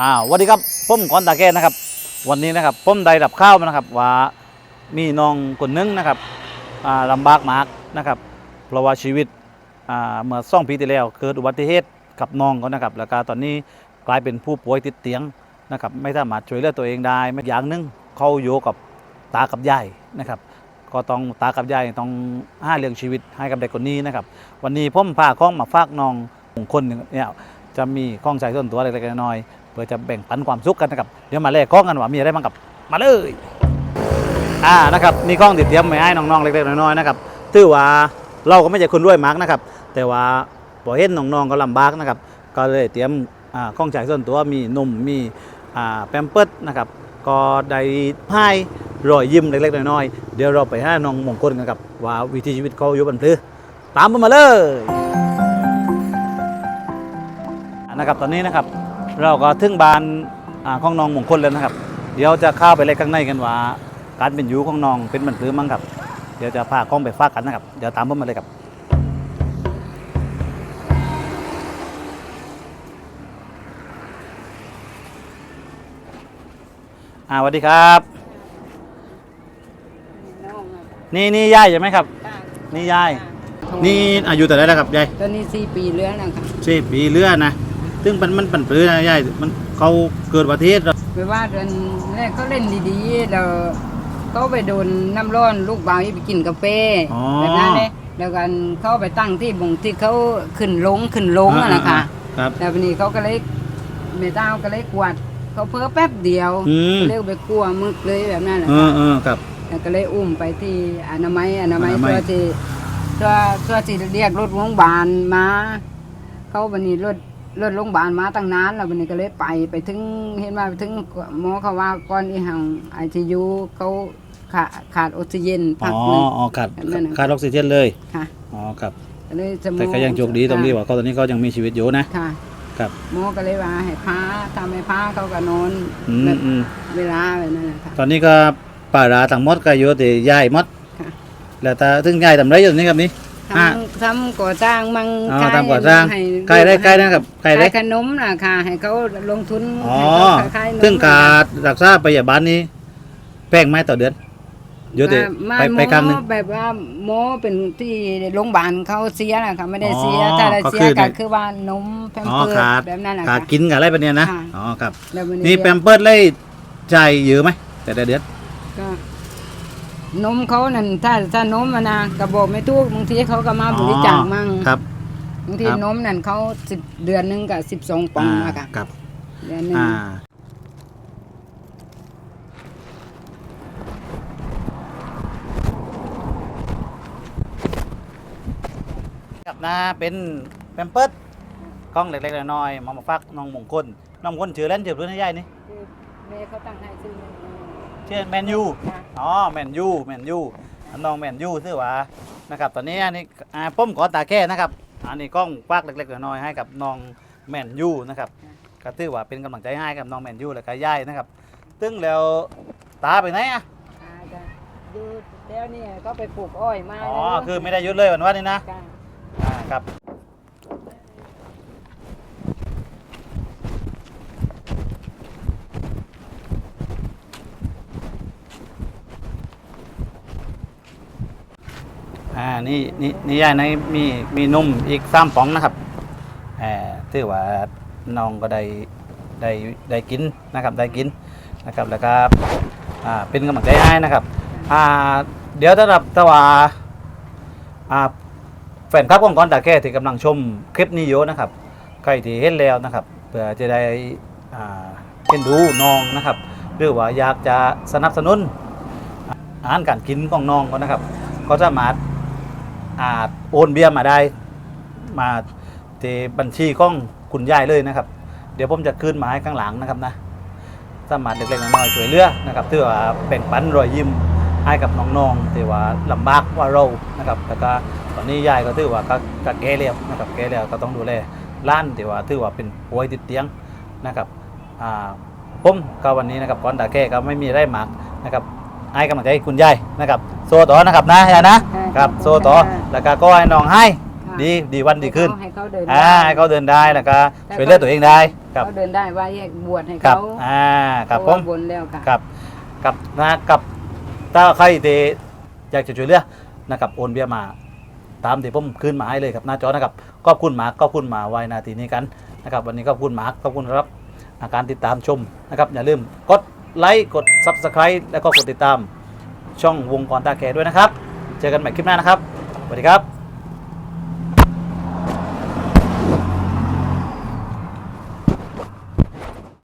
อ่าสวัสดีครับผมกอนตาแก้นะครับ วันนี้นะครับผมได้รับข้าวมานะครับว่ามีน้องคนหนึงนะครับอ่าลำบากมากนะครับเพราะว่าชีวิตอ่าเมื่อสองปีที่แล้วเกิดอุบัติเหตุกับน้องเขานะครับ แล้วก็ตอนนี้กลายเป็นผู้ป่วยติดเตียงนะครับ ไม่สามารถช่วยเหลือตัวเองได้ไม่อย่างหนึงเขาอยู่กับตากับยายนะครับ ก็ต้องตากับยายต้องห้าเลี้ยงชีวิตให้กับเด็กคนนี้นะครับ วันนี้ผมพาข้องมาฝากน้องคนหนึ่งเนี่ยจะมีข้องใจส่วนตัวเล็กๆน้อยๆ พื่อจะแบ่งปันความสุขกันนะครับเดี๋ยวมาแลกข้องกันว่ามีอะไรบ้างกับมาเลยอ่านะครับมีข้องติดเตรียมไว้ให้น้องๆเล็กๆน้อยๆนะครับถือว่าเราก็ไม่ใช่คนรวยมากนะครับ แต่ว่าพอเห็นน้องๆก็ลำบากนะครับ ก็เลยเตรียมอ่าข้องใจส่วนตัวมีนมมีอ่าแปมเปิร์นะครับก็ได้ให้รอยยิ้มเล็กๆน้อยๆเดี๋ยวเราไปให้น้องมงคลกันครับว่าวิถีชีวิตเขาอยู่บนพลือตามผมมาเลยนะครับตอนนี้นะครับ เราก็ถึงบ้านอ่าของน้องมงคลแล้วนะครับ เดี๋ยวจะเข้าไปเล่นข้างในกันว่า การเป็นอยู่ของน้องเป็นมันหรือมั้งครับ เดี๋ยวจะพากล้องไปฝากกันนะครับ เดี๋ยวตามผมมาเลยครับอ่าสวัสดีครับนี่นี่ยายใช่ไหมครับนี่ยาย นี่อายุแต่าไหรแล้วครับยายตอนนี้สี่ปีเลื้อนะคะสิบปีเรือนะ ซึ่งมันมันปั่นปลื้นะยายมันเขาเกิดประเทศไปว่าเดือนแรกเขาเล่นดีๆแล้วเขาไปโดนน้ำร้อนลูกบ่าวให้ไปกินกาแฟอ๋อแบบนั้นเลยแล้วกันเขาไปตั้งที่บ่งที่เขาขึ้นลงขึ้นลงอะนะคะครับแล้ววันนี้เขาก็เลยเมต้าก็เลยกวาดเขาเพิ่แป๊บเดียวอืมเรียกไปกลัวมึกเลยแบบนั้นแหละเออค่ะเออครับแล้วก็เลยอุ้มไปที่อนามัยอนามัยอนามัยตัวที่ตัวตัวที่เรียกรถโรงพยาบาลมาเขาวันนี้รถ รถโรงพยาบาลมาตั้งนานแล้ววันนี้ก็เลยไปไปถึงเห็นว่าไปถึงหมอเขาว่าก่อนอีหังไอซียูเขาขาดขาดออกซิเจนอ๋พัอกหนึง อ๋อขาดนั่นน่ะ ขาดออกซิเจนเลยค่ะอ๋อครับ ก็เลยจะแต่ก็ยังโชคดีตรงที่ว่าเขาตอนนี้เขายังมีชีวิตอยู่นะ ค่ะครับ หมอก็เลยว่าให้พาทำให้พาเขาก็นอนอืมแบบอืมเวลาแบบนั้นนะคะ ตอนนี้ก็ป่าราทั้งหมดก็อยู่ที่ยายหมดค่ะ แล้วแต่ถึงยายทำไรอยู่ตรงนี้ครับนี่ ทำทำก่อสร้างมั่งอ๋อขายทำก่อสร้างให้ใกล้ได้ใกล้นะครับใกล้ได้ ขายขนมน่ะค่ะ ให้เขาลงทุนอ๋อ ให้เขาขายนมซึ่งการรักษาพยาบาลนี้แป้งไหมต่อเดือนอยู่ที่มาไปไปหมอครั้งหนึงแบบว่าหมอเป็นที่โรงพยาบาลเขาเสียน่ะค่ะไม่ได้เสียอ๋อถ้าได้ก็เสีคืยอก็เนี่ยคือว่านมแพมอ๋อเพิร์ขาดสแบบนั้นแหละขาค่ะ ดกินกับอะไรแบบเนี้ยนะค่ะ อ๋อครับแล้ววันี่แปมเปิร์ดเลยจ่ายเยอะไหมแต่ละเดือน ก็ นมเขานั่นถ้าถ้านมอะนะกระบอกไม่ทุกบางทีเขาก็มาบริจาคมั่งครับ บางทีครับ นมนั่นเขาสิบเดือนหนึงกับสิบสองปองอะค่ะครับ เดือนหนึงอ่า ครับนะเป็นแปมเปิร์ดกล้องเล็กๆน้อยๆมามาฝากน้องมงคลน้องมงคลชื่อเล่นชื่อเพื่อนให้ยายนี่ คือแม่เขาตั้งให้ซื้อ ชื่อแมนยูค่ะอ๋อแมนยูแมนยูน้องแมนยูซื่อหว่านะครับตอนนี้อันนี้อ่าป้อมขอตาแก้นะครับ อันนี้กล้องฝากเล็กๆน้อยๆให้กับน้องแมนยูนะครับก็ถือว่าเป็นกำลังใจให้กับน้องแมนยูและก็ย่ายนะครับซึ่งแล้วตาไปไหนอะอ่าจะดูแล้วนี่ก็ไปปลูกอ้อยมาอ๋อแล้วคือไม่ได้หยุดเลยวันวันนี้นะค่ะอ่าครับ อ่านี่นี่นี่ยายในมีมีนุ่มอีกสามป๋องนะครับแหมถือว่าน้องก็ได้ได้ได้กินนะครับได้กินนะครับแล้วก็อ่าเป็นกำลังใจให้นะครับอ่าเดี๋ยวสำหรับตว่าอ่าแฟนคลับของกอนตาแก้ที่กำลังชมคลิปนี้อยู่นะครับใครที่เห็นแล้วนะครับเพื่อจะได้อ่าเห็นดูน้องนะครับหรือว่าอยากจะสนับสนุนอาหารการกินของน้องก็นะครับ ก็สามารถ อาโอนเบี้ยมาได้ มาที่บัญชีของคุณยายเลยนะครับ เดี๋ยวผมจะคืนมาให้ข้างหลังนะครับนะสามารถเล็กๆน้อยๆช่วยเหลือนะครับเพื่อว่าแบ่งปันรอยยิ้มให้กับน้องๆที่ว่าลำบากว่าเรานะครับแล้วก็ตอนนี้ยายก็ถือว่าก็ก็แก่แล้วนะครับแก่แล้วก็ต้องดูแลล้านที่ว่าถือว่าเป็นป่วยติดเตียงนะครับอ่าผมก็วันนี้นะครับก่อนตาแก่ก็ไม่มีได้มากนะครับ ให้กำลังใจคุณยายนะครับโซต่อนะครับนะยายนะครับโซต่อแล้วก็ก็ให้น้องให้ค่ะดีดีวันดีขึ้นให้เขาเดินอ่าให้เขาเดินได้แล้วก็ช่วยเหลือตัวเองได้ครับเขาเดินได้ว่าแยกบวชให้ครับเขาอ่าครับเพผราะมว่าบนแล้วค่ะครับกับนะกับถ้าใครที่อยากจะช่วยเหลือนะครับโอนเบี้ยมา ตามที่ผมคืนมาให้เลยครับหน้าจอนะครับขอบคุณหมากขอบคุณหมาไว้นาทีนี้กันนะครับวันนี้ขอบคุณหมากขอบคุณครับอาการติดตามชมนะครับอย่าลืมกด ไลค์กด Subscribe แล้วก็กดติดตามช่องวงกรตาแกด้วยนะครับ เจอกันใหม่คลิปหน้านะครับสวัสดีครับ